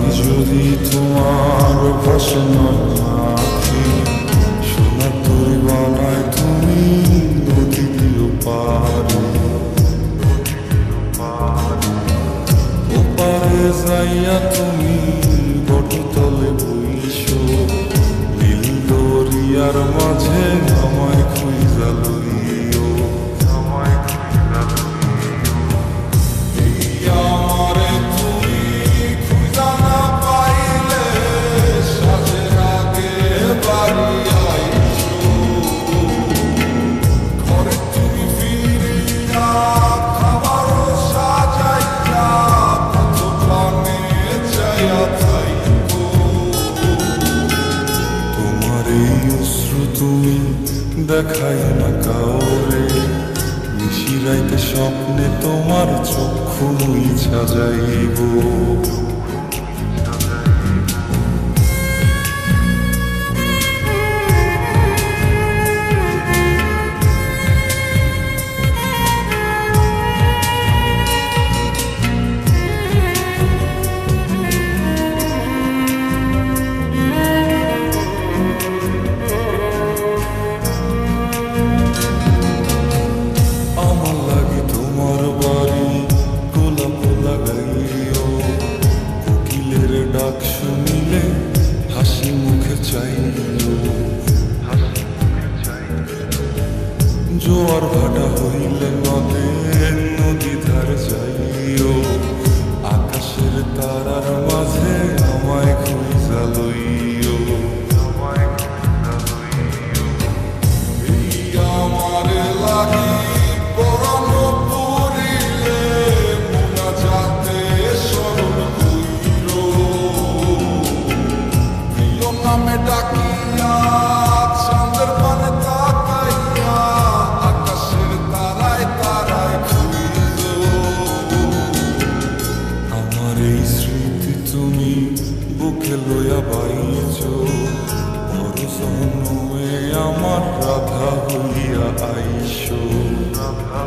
আমি যদি তোমার ভাষণ রাখি সোনাপুর বানায় তুমি নদী দিও পারে ওপারে যাইয়া তুমি বটতলে বইস, নীল দরিয়ার মাঝে দেখাই না কাউরে। নিশিরাইতে স্বপ্নে তোমার চক্ষু সাজাইব হাসি মুখে জোয়ার ভাটা হইলে নদে নদী ধারে যায় মুখে লইয়া বাইচ পরজন্মে আমার রাধা হইয়া আইস। রাধা